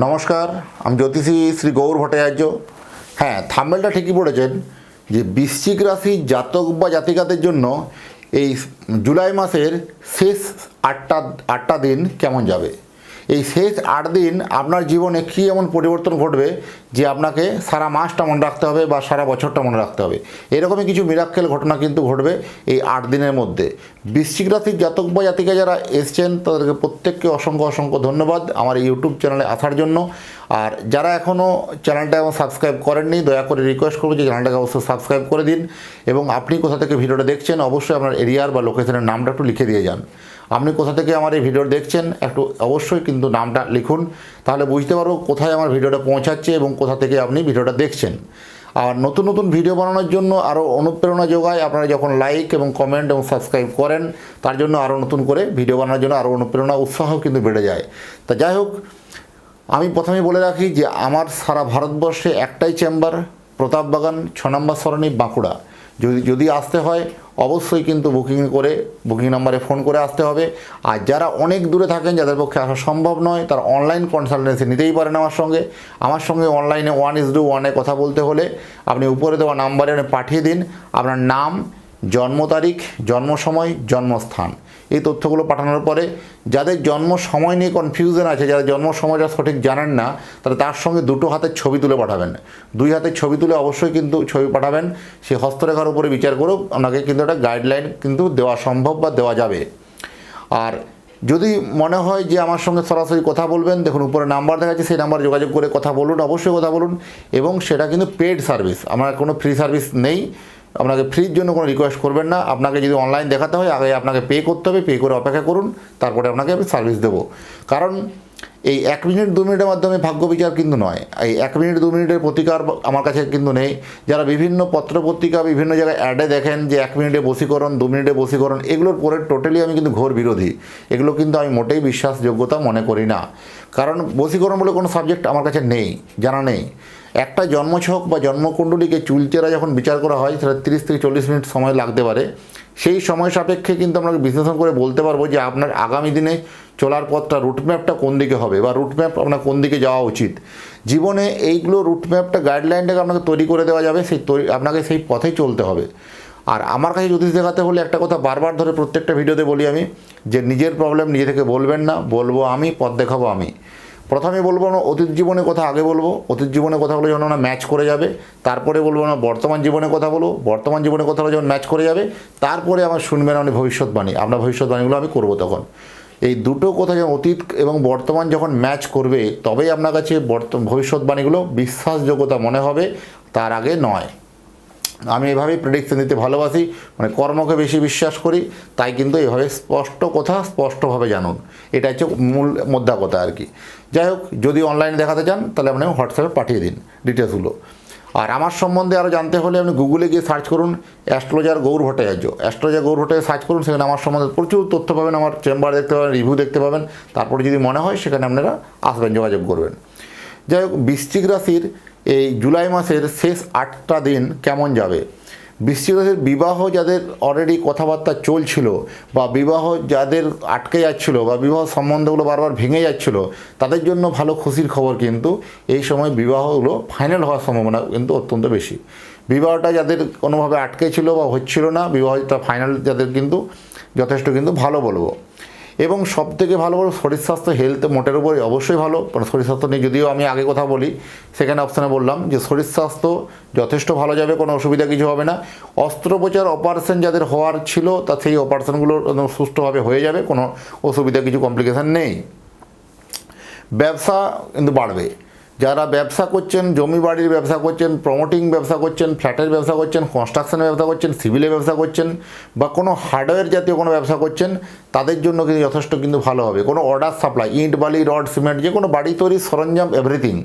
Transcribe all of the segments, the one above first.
নমস্কার, আমি জ্যোতিষী শ্রী গৌর ভট্টাচার্য। হ্যাঁ থাম্বেলটা ঠিকই পড়েছেন যে বৃশ্চিক রাশির জাতক বা জাতিকাদের জন্য এই জুলাই মাসের শেষ আটটা আটটা দিন কেমন যাবে? এই শেষ আট দিন আপনার জীবনে কী এমন পরিবর্তন ঘটবে যে আপনাকে সারা মাসটা মনে রাখতে হবে বা সারা বছরটা মনে রাখতে হবে? এরকমই কিছু মিরাক্কেল ঘটনা কিন্তু ঘটবে এই আট দিনের মধ্যে। বৃশ্চিক রাশির জাতক বা জাতিকা যারা এসছেন, তাদেরকে প্রত্যেককে অসংখ্য অসংখ্য ধন্যবাদ আমার ইউটিউব চ্যানেলে আসার জন্য। আর যারা এখনও চ্যানেলটা এবং সাবস্ক্রাইব করেননি, দয়া করে রিকোয়েস্ট করব যে চ্যানেলটাকে অবশ্যই সাবস্ক্রাইব করে দিন। এবং আপনি কোথা থেকে ভিডিওটা দেখছেন, অবশ্যই আপনার এরিয়ার বা লোকেশনের নামটা একটু লিখে দিয়ে যান। আপনি কোথা থেকে আমার এই ভিডিও দেখছেন, একটু অবশ্যই কিন্তু নামটা লিখুন, তাহলে বুঝতে পারব কোথায় আমার ভিডিওটা পৌঁছাচ্ছে এবং কোথা থেকে আপনি ভিডিওটা দেখছেন। আর নতুন নতুন ভিডিও বানানোর জন্য আরও অনুপ্রেরণা যোগায় আপনারা যখন লাইক এবং কমেন্ট এবং সাবস্ক্রাইব করেন, তার জন্য আরও নতুন করে ভিডিও বানানোর জন্য আরও অনুপ্রেরণা, উৎসাহ কিন্তু বেড়ে যায়। তা যাই হোক, আমি প্রথমে বলে রাখি যে আমার সারা ভারতবর্ষে একটাই চেম্বার প্রতাপবাগান, ছ নম্বর সরণি, বাঁকুড়া। যদি যদি আসতে হয় অবশ্যই কিন্তু বুকিং করে বুকিং নাম্বারে ফোন করে আসতে হবে। আর যারা অনেক দূরে থাকেন, যাদের পক্ষে আসা সম্ভব নয়, তারা অনলাইন কনসালটেন্সি নিতেই পারেন আমার সঙ্গে। আমার সঙ্গে অনলাইনে ওয়ান ইজ ডু ওয়ানে কথা বলতে হলে আপনি উপরে দেওয়া নাম্বারে পাঠিয়ে দিন। আপনার নাম, জন্ম তারিখ, জন্ম সময়, জন্মস্থান। এই তথ্যগুলো পাঠানোর পরে যাদের জন্ম সময় নিয়ে কনফিউশন আছে, যারা জন্ম সময়টা সঠিক জানেন না, তারা তার সঙ্গে দুটো হাতের ছবি তুলে পাঠাবেন। দুই হাতের ছবি তুলে অবশ্যই কিন্তু ছবি পাঠাবেন। সেই হস্তরেখার উপরে বিচার করেও আপনাকে কিন্তু একটা গাইডলাইন কিন্তু দেওয়া সম্ভব বা দেওয়া যাবে। আর যদি মনে হয় যে আমার সঙ্গে সরাসরি কথা বলবেন, দেখুন উপরে নাম্বার দেখা যাচ্ছে সেই নাম্বারে যোগাযোগ করে কথা বলুন, অবশ্যই কথা বলুন। এবং সেটা কিন্তু পেড সার্ভিস আমার কোনো ফ্রি সার্ভিস নেই। আপনাকে ফ্রির জন্য কোনো রিকোয়েস্ট করবেন না। আপনাকে যদি অনলাইন দেখাতে হয়, আগে আপনাকে পে করতে হবে পে করে অপেক্ষা করুন, তারপরে আপনাকে আমি সার্ভিস দেবো। কারণ এই এক মিনিট দু মিনিটের মাধ্যমে ভাগ্য বিচার কিন্তু নয়। এই এক মিনিট দু মিনিটের প্রতিকার আমার কাছে কিন্তু নেই। যারা বিভিন্ন পত্র পত্রিকা বিভিন্ন জায়গায় অ্যাডে দেখেন যে এক মিনিটে বসীকরণ দু মিনিটে বসীকরণ এগুলোর পরে টোটালি আমি কিন্তু ঘোর বিরোধী। এগুলো কিন্তু আমি মোটেই বিশ্বাসযোগ্যতা মনে করি না। কারণ বসীকরণ বলে কোনো সাবজেক্ট আমার কাছে নেই, জানা নেই। একটা জন্মছক বা জন্মকুণ্ডলীকে চুলচেরা যখন বিচার করা হয়, সেটা তিরিশ থেকে চল্লিশ মিনিট সময় লাগতে পারে। সেই সময় সাপেক্ষে কিন্তু আমরা বিশ্লেষণ করে বলতে পারব যে আপনার আগামী দিনে চলার পথটা রুটম্যাপটা কোন দিকে হবে বা রুটম্যাপ আপনার কোন দিকে যাওয়া উচিত। জীবনে এইগুলো রুটম্যাপটা গাইডলাইনটাকে আপনাকে তৈরি করে দেওয়া যাবে, সেই তৈরি আপনাকে সেই পথেই চলতে হবে। আর আমার কাছে জ্যোতিষ দেখাতে হলে একটা কথা বারবার ধরে প্রত্যেকটা ভিডিওতে বলি আমি, যে নিজের প্রবলেম নিজে থেকে বলবেন না, বলব আমি, পথ দেখাবো আমি। প্রথমে বলব না অতীত জীবনের কথা, আগে বলব। অতীত জীবনের কথাগুলো যখন আমরা ম্যাচ করে যাবে। তারপরে বলব না বর্তমান জীবনের কথা বলব বর্তমান জীবনের কথাগুলো যখন ম্যাচ করে যাবে। তারপরে আমার শুনবেন আপনি ভবিষ্যৎবাণী। আপনার ভবিষ্যৎবাণীগুলো আমি করব তখন। এই দুটো কথা যখন অতীত এবং বর্তমান যখন ম্যাচ করবে, তবেই আপনার কাছে বর্ত ভবিষ্যৎবাণীগুলো বিশ্বাসযোগ্যতা মনে হবে। তার আগে নয়। আমি এভাবেই প্রেডিকশন দিতে ভালোবাসি মানে কর্মকে বেশি বিশ্বাস করি, তাই কিন্তু এভাবে স্পষ্ট কথা স্পষ্টভাবে জানুন। এটা হচ্ছে মূল মোদ্দা কথা আর কি। যাই হোক, যদি অনলাইনে দেখাতে চান, তাহলে আপনি হোয়াটসঅ্যাপে পাঠিয়ে দিন ডিটেলসগুলো আর আমার সম্বন্ধে আরও জানতে হলে আপনি গুগলে গিয়ে সার্চ করুন astrologer Gour Bhattacharya. Astrologer Gour Bhattacharya search করুন, সেখানে আমার সম্বন্ধে প্রচুর তথ্য পাবেন, আমার চেম্বার দেখতে পাবেন রিভিউ দেখতে পাবেন। তারপরে যদি মনে হয়, সেখানে আপনারা আসবেন, যোগাযোগ করবেন। যাই হোক, বৃশ্চিক রাশির এই জুলাই মাসের শেষ আটটা দিন কেমন যাবে? রাশির বিবাহ যাদের অলরেডি কথাবার্তা চলছিল বা বিবাহ যাদের আটকে যাচ্ছিল বা বিবাহ সম্বন্ধগুলো বারবার ভেঙে যাচ্ছিল, তাদের জন্য ভালো খুশির খবর কিন্তু এই সময় বিবাহগুলো ফাইনাল হওয়ার সম্ভাবনা কিন্তু অত্যন্ত বেশি। বিবাহটা যাদের কোনোভাবে আটকে ছিল বা হচ্ছিল না, বিবাহটা ফাইনাল যাদের কিন্তু যথেষ্ট কিন্তু ভালো বলব। এবং সব থেকে ভালো বলো শরীর স্বাস্থ্য হেলথ মোটের উপরে অবশ্যই ভালো। কারণ শরীর স্বাস্থ্য নিয়ে যদিও আমি আগে কথা বলি সেখানে অপশানে বললাম যে শরীর স্বাস্থ্য যথেষ্ট ভালো যাবে, কোনো অসুবিধা কিছু হবে না। অস্ত্রোপচার অপারেশন যাদের হওয়ার ছিল, তা সেই অপারেশনগুলো সুষ্ঠুভাবে হয়ে যাবে, কোনো অসুবিধা কিছু কমপ্লিকেশান নেই। ব্যবসা কিন্তু বাড়বে। যারা ব্যবসা করছেন, জমি বাড়ির ব্যবসা করছেন প্রমোটিং ব্যবসা করছেন ফ্ল্যাটের ব্যবসা করছেন কনস্ট্রাকশনের ব্যবসা করছেন সিভিলের ব্যবসা করছেন, বা কোনো হার্ডওয়্যার জাতীয় কোনো ব্যবসা করছেন, তাদের জন্য কিন্তু যথেষ্ট কিন্তু ভালো হবে। কোনো অর্ডার সাপ্লাই ইট, বালি, রড, সিমেন্ট, যে কোনো বাড়ি তৈরির সরঞ্জাম এভরিথিং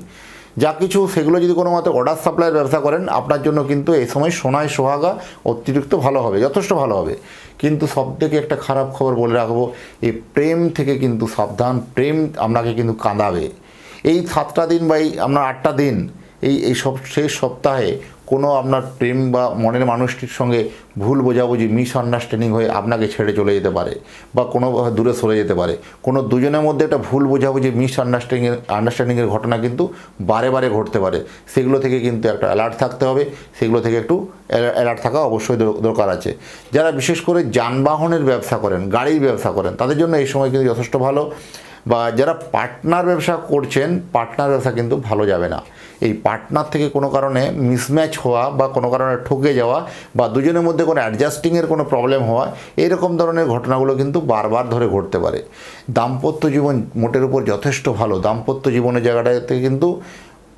যা কিছু, সেগুলো যদি কোনো মতে অর্ডার সাপ্লাইয়ের ব্যবসা করেন, আপনার জন্য কিন্তু এই সময় সোনায় সোহাগা অতিরিক্ত ভালো হবে, যথেষ্ট ভালো হবে। কিন্তু সব থেকে একটা খারাপ খবর বলে রাখব, এই প্রেম থেকে কিন্তু সাবধান, প্রেম আপনাকে কিন্তু কাঁদাবে। এই সাতটা দিন বা এই আপনার আটটা দিন, এই এই সব, শেষ সপ্তাহে কোনো আপনার প্রেম বা মনের মানুষটির সঙ্গে ভুল বোঝাবুঝি মিস আন্ডারস্ট্যান্ডিং হয়ে আপনাকে ছেড়ে চলে যেতে পারে বা কোনো দূরে সরে যেতে পারে। কোনো দুজনের মধ্যে একটা ভুল বোঝাবুঝি মিস আন্ডারস্ট্যান্ডিংয়ের ঘটনা কিন্তু বারে বারে ঘটতে পারে। সেগুলো থেকে কিন্তু একটা অ্যালার্ট থাকতে হবে, সেগুলো থেকে একটু অ্যালার্ট থাকা অবশ্যই দর- দরকার আছে। যারা বিশেষ করে যানবাহনের ব্যবসা করেন, গাড়ির ব্যবসা করেন, তাদের জন্য এই সময় কিন্তু যথেষ্ট ভালো। বা যারা পার্টনার ব্যবসা করছেন পার্টনার ব্যবসা কিন্তু ভালো যাবে না। এই পার্টনার থেকে কোনো কারণে মিসম্যাচ হওয়া বা কোনো কারণে ঠকে যাওয়া বা দুজনের মধ্যে কোনো অ্যাডজাস্টিংয়ের কোনো প্রবলেম হওয়া, এরকম ধরনের ঘটনাগুলো কিন্তু বারবার ধরে ঘটতে পারে। দাম্পত্য জীবন মোটের উপর যথেষ্ট ভালো। দাম্পত্য জীবনের জায়গাটাতে কিন্তু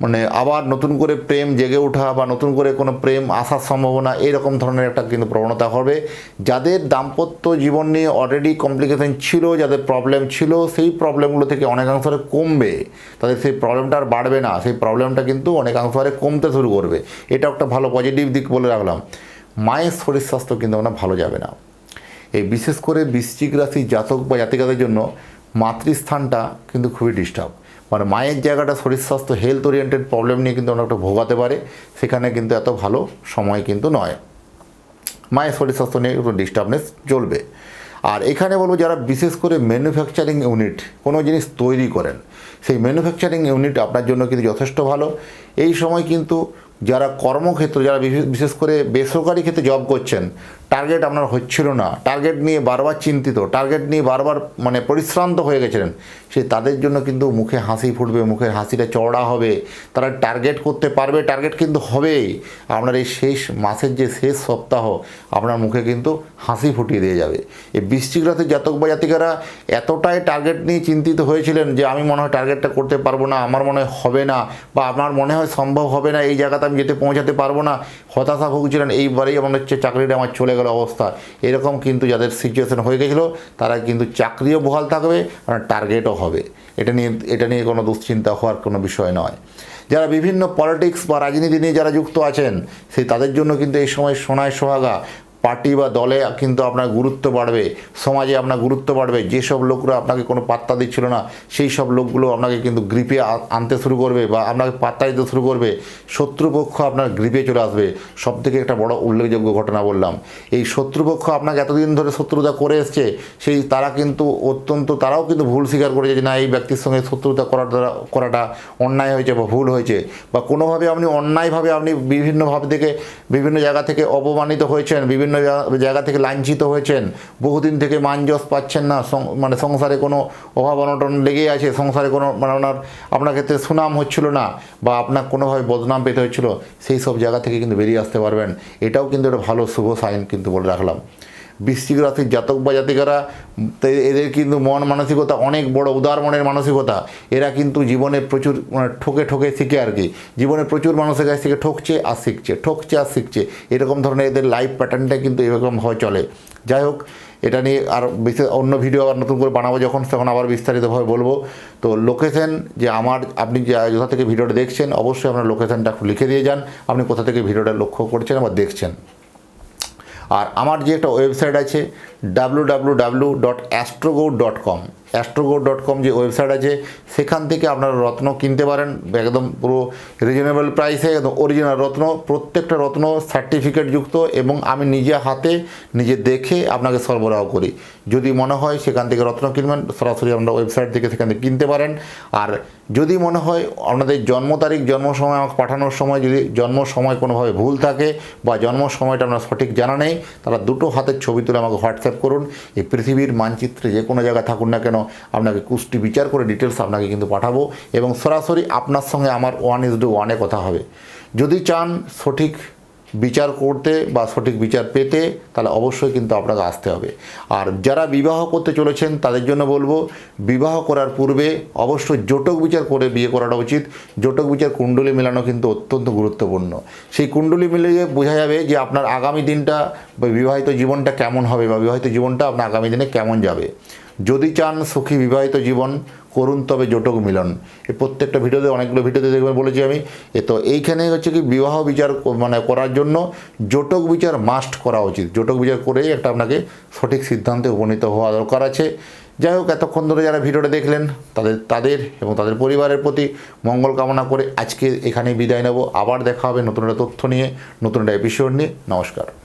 মানে আবার নতুন করে প্রেম জেগে ওঠা বা নতুন করে কোনো প্রেম আসার সম্ভাবনা এরকম ধরনের একটা কিন্তু প্রবণতা হবে। যাদের দাম্পত্য জীবন নিয়ে অলরেডি কমপ্লিকেশন ছিল, যাদের প্রবলেম ছিল, সেই প্রবলেমগুলো থেকে অনেকাংশ কমবে। তাদের সেই প্রবলেমটা আর বাড়বে না। সেই প্রবলেমটা কিন্তু অনেকাংশ কমতে শুরু করবে। এটা একটা ভালো পজিটিভ দিক বলে রাখলাম। মায়ের শরীর স্বাস্থ্য কিন্তু আমরা ভালো যাবে না। এই বিশেষ করে বৃশ্চিক রাশি জাতক বা জাতিকাদের জন্য মাতৃস্থানটা কিন্তু খুবই ডিস্টার্ব মানে মায়ের জায়গাটা শরীর স্বাস্থ্য হেলথ ওরিয়েন্টেড প্রবলেম নিয়ে কিন্তু অনেকটা ভোগাতে পারে। সেখানে কিন্তু এত ভালো সময় কিন্তু নয়। মায়ের শরীর স্বাস্থ্য নিয়ে একটু ডিস্টার্বনেস চলবে। আর এখানে বলব যারা বিশেষ করে ম্যানুফ্যাকচারিং ইউনিট কোনো জিনিস তৈরি করেন, সেই ম্যানুফ্যাকচারিং ইউনিট আপনার জন্য কিন্তু যথেষ্ট ভালো। এই সময় কিন্তু যারা কর্মক্ষেত্র, যারা বিশেষ- করে বেসরকারি ক্ষেত্রে জব করছেন টার্গেট আপনার হচ্ছিল না। টার্গেট নিয়ে বারবার চিন্তিত টার্গেট নিয়ে বারবার মানে পরিশ্রান্ত হয়ে গেছিলেন। সে তাদের জন্য কিন্তু মুখে হাসি ফুটবে মুখের হাসিটা চওড়া হবে। তারা টার্গেট করতে পারবে টার্গেট কিন্তু হবেই। আপনার এই শেষ মাসের যে শেষ সপ্তাহ, আপনার মুখে কিন্তু হাসি ফুটিয়ে দিয়ে যাবে। এই বৃশ্চিক রাতের জাতক বা জাতিকারা এতটাই টার্গেট নিয়ে চিন্তিত হয়েছিলেন যে আমি মনে হয় টার্গেটটা করতে পারব না, আমার মনে হয় হবে না, বা আমার মনে হয় সম্ভব হবে না, এই জায়গাতে আমি যেতে পৌঁছাতে পারব না। হতাশা ভুগছিলেন, এইবারেই আমার হচ্ছে চাকরিটা আমার চলে গেল। অবস্থা। এরকম কিন্তু যাদের সিচুয়েশন হয়ে গেছিল, তারা কিন্তু চাকরিও বহাল থাকবে, আর টার্গেটও হবে। এটা নিয়ে এটা নিয়ে কোনো দুশ্চিন্তা হওয়ার কোনো বিষয় নয়। যারা বিভিন্ন পলিটিক্স বা রাজনীতি নিয়ে যারা যুক্ত আছেন, সেই তাদের জন্য কিন্তু এই সময় সোনায় সোহাগা পার্টি বা দলে কিন্তু আপনার গুরুত্ব বাড়বে, সমাজে আপনার গুরুত্ব বাড়বে, যেসব লোকরা আপনাকে কোনো পাত্তা দিচ্ছিল না, সেই সব লোকগুলো আপনাকে কিন্তু গ্রিপে আনতে শুরু করবে বা আপনাকে পাত্তা দিতে শুরু করবে। শত্রুপক্ষ আপনার গ্রিপে চলে আসবে। সব থেকে একটা বড় উল্লেখযোগ্য ঘটনা বললাম। এই শত্রুপক্ষ আপনাকে এতদিন ধরে শত্রুতা করে এসছে, সেই তারা কিন্তু অত্যন্ত, তারাও কিন্তু ভুল স্বীকার করেছে যে না, এই ব্যক্তির সঙ্গে শত্রুতা করাটা করাটা অন্যায় হয়েছে বা ভুল হয়েছে। বা কোনোভাবে আপনি অন্যায়ভাবে আপনি বিভিন্নভাবে থেকে, বিভিন্ন জায়গা থেকে অপমানিত হয়েছেন, বিভিন্ন জায়গা- জায়গা থেকে লাঞ্ছিত হয়েছেন। বহুদিন থেকে মানজস পাচ্ছেন না। মানে সংসারে কোনো অভাব অনটন লেগেই আছে। সংসারে কোনো মানে ওনার, আপনার ক্ষেত্রে সুনাম হচ্ছিল না বা আপনার কোনোভাবে বদনাম পেতে হচ্ছিল, সেই সব জায়গা থেকে কিন্তু বেরিয়ে আসতে পারবেন। এটাও কিন্তু একটা ভালো শুভ সাইন কিন্তু বলে রাখলাম। বৃশ্চিক রাশির জাতক বা জাতিকারা এদের কিন্তু মন মানসিকতা অনেক বড়, উদার মনের মানসিকতা। এরা কিন্তু জীবনে প্রচুর মানে ঠকে ঠকে শিখে আর কি। জীবনে প্রচুর মানুষের কাছ থেকে ঠকছে আর শিখছে, ঠকছে আর শিখছে। এরকম ধরনের এদের লাইফ প্যাটার্নটা কিন্তু এরকমভাবে চলে। যাই হোক, এটা নিয়ে আর বিশেষ অন্য ভিডিও আবার নতুন করে বানাবো যখন, তখন আবার বিস্তারিতভাবে বলব। তো লোকেশন যে আমার, আপনি কোথা থেকে ভিডিওটা দেখছেন, অবশ্যই আপনার লোকেশনটা লিখে দিয়ে যান। আপনি কোথা থেকে ভিডিওটা লক্ষ্য করছেন বা দেখছেন। আর আমার যে একটা ওয়েবসাইট আছে W W W dot Astrogo dot com Astrogo dot com যে ওয়েবসাইট আছে, সেখান থেকে আপনারা রত্ন কিনতে পারেন। একদম পুরো রিজনেবল প্রাইসে একদম অরিজিনাল রত্ন, প্রত্যেকটা রত্ন সার্টিফিকেট যুক্ত এবং আমি নিজে হাতে, নিজে দেখে আপনাকে সরবরাহ করি। যদি মনে হয় সেখান থেকে রত্ন কিনবেন, সরাসরি আপনারা ওয়েবসাইট থেকে সেখান থেকে কিনতে পারেন। আর যদি মনে হয় আপনাদের জন্ম তারিখ, জন্ম সময় আমাকে পাঠানোর সময়, যদি জন্ম সময় কোনোভাবে ভুল থাকে বা জন্ম সময়টা আপনার সঠিক জানা নেই তারা দুটো হাতের ছবি তুলে আমাকে হোয়াটসঅ্যাপ করুন। এই পৃথিবীর মানচিত্রে যে কোনো জায়গায় থাকুন না কেন আপনাকে কুষ্টি বিচার করে ডিটেলস আপনাকে কিন্তু পাঠাবো এবং সরাসরি আপনার সঙ্গে আমার ওয়ান ইজ টু ওয়ানে কথা হবে। যদি চান সঠিক বিচার করতে বা সঠিক বিচার পেতে, তাহলে অবশ্যই কিন্তু আপনাকে আসতে হবে। আর যারা বিবাহ করতে চলেছেন, তাদের জন্য বলব, বিবাহ করার পূর্বে অবশ্যই জোটক বিচার করে বিয়ে করাটা উচিত। জোটক বিচার কুণ্ডলী মেলানো কিন্তু অত্যন্ত গুরুত্বপূর্ণ। সেই কুণ্ডলী মিলিয়ে বোঝা যাবে যে আপনার আগামী দিনটা বিবাহিত জীবনটা কেমন হবে বা বিবাহিত জীবনটা আপনার আগামী দিনে কেমন যাবে। যদি চান সুখী বিবাহিত জীবন, করুন তবে জোটক মিলন। এই প্রত্যেকটা ভিডিওতে, অনেকগুলো ভিডিওতে দেখবেন বলেছি আমি। এ তো এইখানে হচ্ছে কি বিবাহ বিচার মানে করার জন্য জোটক বিচার মাস্ট করা উচিত। জোটক বিচার করেই একটা আপনাকে সঠিক সিদ্ধান্তে উপনীত হওয়া দরকার আছে। যাই হোক, এতক্ষণ ধরে যারা ভিডিওটা দেখলেন, তাদের তাদের এবং তাদের পরিবারের প্রতি মঙ্গল কামনা করে আজকে এখানেই বিদায় নেব। আবার দেখা হবে নতুন একটা তথ্য নিয়ে, নতুন একটা এপিসোড নিয়ে। নমস্কার।